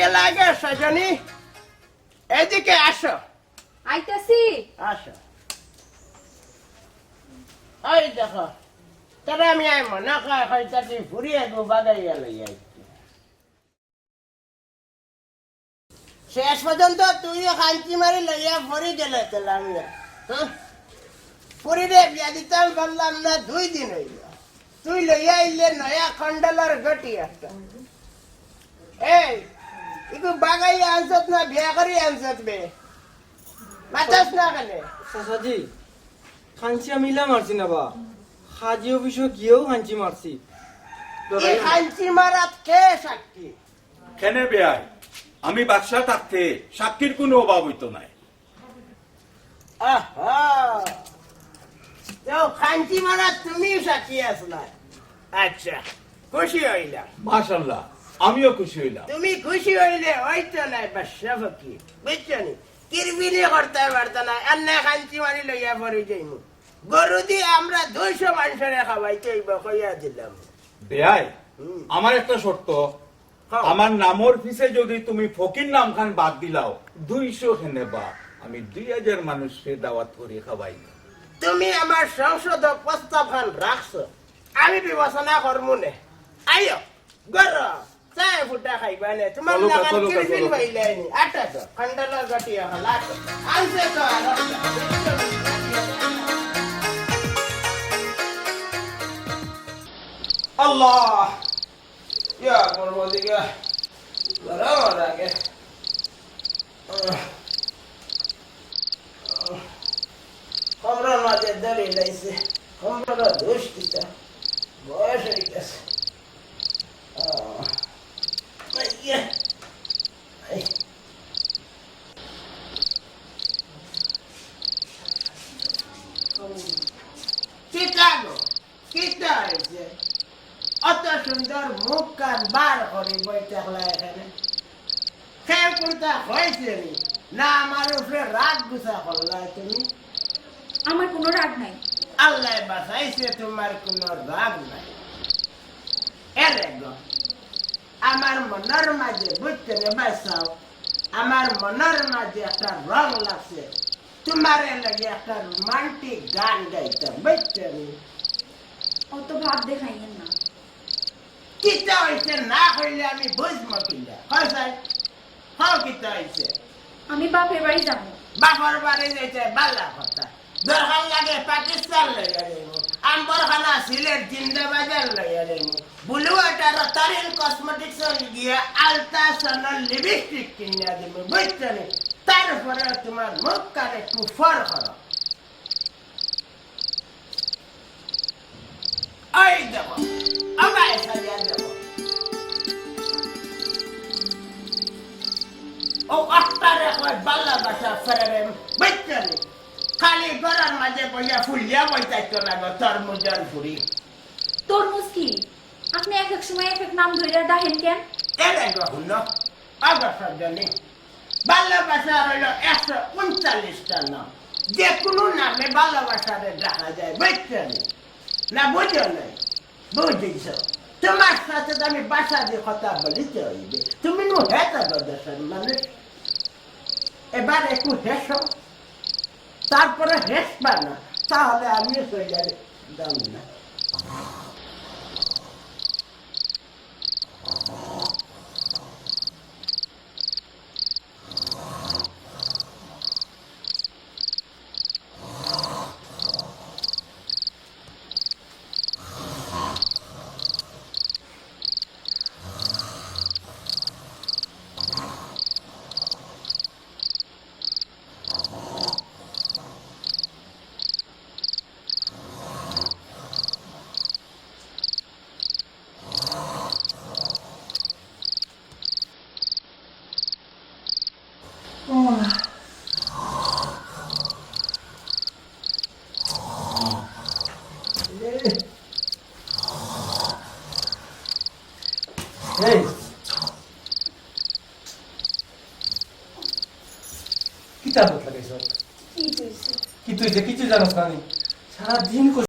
গেলে আগে সজনী এদিকে আসো। আইতাছি। আসো। ওই দেখো তারা আমি আই মনে কয় হয়তো তুই ফুরিয়ে গো বাগাইয়া লইয়া শেষ পর্যন্ত তুইও খাঞ্চি মারি লইয়া ভরি গেলে তাহলে আমি। হ্যাঁ? পুরী রে বিয়া দিতাম বললাম না দুই দিন হইল। তুই লইয়া আইলে নয়া খন্ডলার গটি একটা। এই ইকু বাগাইয়া আনছত না বিয়া করি আনছত বে। মাতাস না কেনে চাচাজি খাঞ্চি আমি মারছি না বা হাজি অফিসে গিয়েও খাঞ্চি মারছি এই খাঞ্চি মারাত কে সাক্ষী? কেনে বেয়াই আমি বাদশা থাকতে সাক্ষীর কোনো অভাব হইতো নাই। আহা! খাঞ্চি মারাত তুমি সাক্ষী আসলা আচ্ছা খুশি হইলাম মাশাল্লাহ। আমিও খুশি হইলাম। তুমি খুশি হইলে হয়তো নাই বাদশা ফকি বুঝছ নি? কিরবিনি করতে পারতো না এনে খাঞ্চি মারি লইয়া পড়ি যাইমু। গরু দিয়ে আমরা দুইশো মানুষের খাওয়াইতে হইব কইয়া দিলাম। বেয়াই আমার একটা শর্ত। আমার নামর পিছে যদি তুমি ফকির নাম খান বাদ দিলাও দুইশো খেনে বা আমি দুই হাজার মানুষকে দাওয়াত করে খাওয়াই। তুমি আমার সংসদ প্রস্তাব খান রাখছো আমি বিবেচনা করমু নে। আইও গর চায় ফুটা খাইবা নে তোমার চলো, লাগান চলো, কিরবিন চলো। হইলাই নি আটা তো খন্ডল গটি হল আটো আনছে তো আর আল্লাহ ইয়া করব দিকে গরম লাগে খবরের মাঝে দড়ি লাইছে খবরের দোষ দিতা বয়স হয়ে গেছে আহ, ইয়ে, এই। চিকাগো হয়েছে অত সুন্দর মুখ কান বার করে বই থাকলা এখানে। খেয়ে কোনটা হয়েছে না আমার উপরে রাগ গুছা করলা তুমি। আমার কোনো রাগ নাই। আল্লাহ বাসাইছে তোমার কোনো রাগ নাই। এরে গো আমার মনের মাঝে বুঝতে রে বাসাও আমার মনের মাঝে একটা রং লাগছে। তোমার লাগে একটা রোমান্টিক গান গাইতাম বুঝতে অত ভাব দেখাইয়েন না। কিতা হয়েছে না হইলে আমি বুঝব কিনা হয় কিতা হয়েছে আমি বাপের বাড়ি যাব। বাপর বাড়ি যাইতে বালা কথা। দরকার লাগে পাকিস্তান লইয়া যাইব আম্বরখানা সিলেট জিন্দাবাজার লইয়া যাইব। বুলু এটার তারিন কসমেটিক্স গিয়ে আলতা সনল লিপস্টিক কিনিয়া দিব বুঝছ নি তারপরে তোমার মুখ কানে একটু ফর করো। ওই দেবো আমায় সাজিয়া দেবো ও আটটারে কয় বাল্লা বাসা ফেরে বুঝছনি খালি গরার মাঝে বইয়া ফুলিয়া বইতাইতো না গো তরমুজর ফুরি তরমুজ কি? আপনি এক এক সময় এক এক নাম ধরে ডাহেন কেন? এরে গো হুন অবসর জনি ভালোবাসা রইল একশো উনচাল্লিশটা নাম। যে কোনো নামে ভালোবাসারে দেখা যায়। বুঝছনি না বুঝো নাই। বুঝিছ তোমার সাথে তো আমি বাসা দিয়ে কথা বলিতে হইবে। তুমি নু হেতা গদেশন মানুষ এবার একটু হেসো। তারপরে হেসবা না, তাহলে আমিও চলে দাম না এই কিতাব লাগাইছ কি হয়েছে কি তুইছে কিছু জানোস না নি? সারাদিন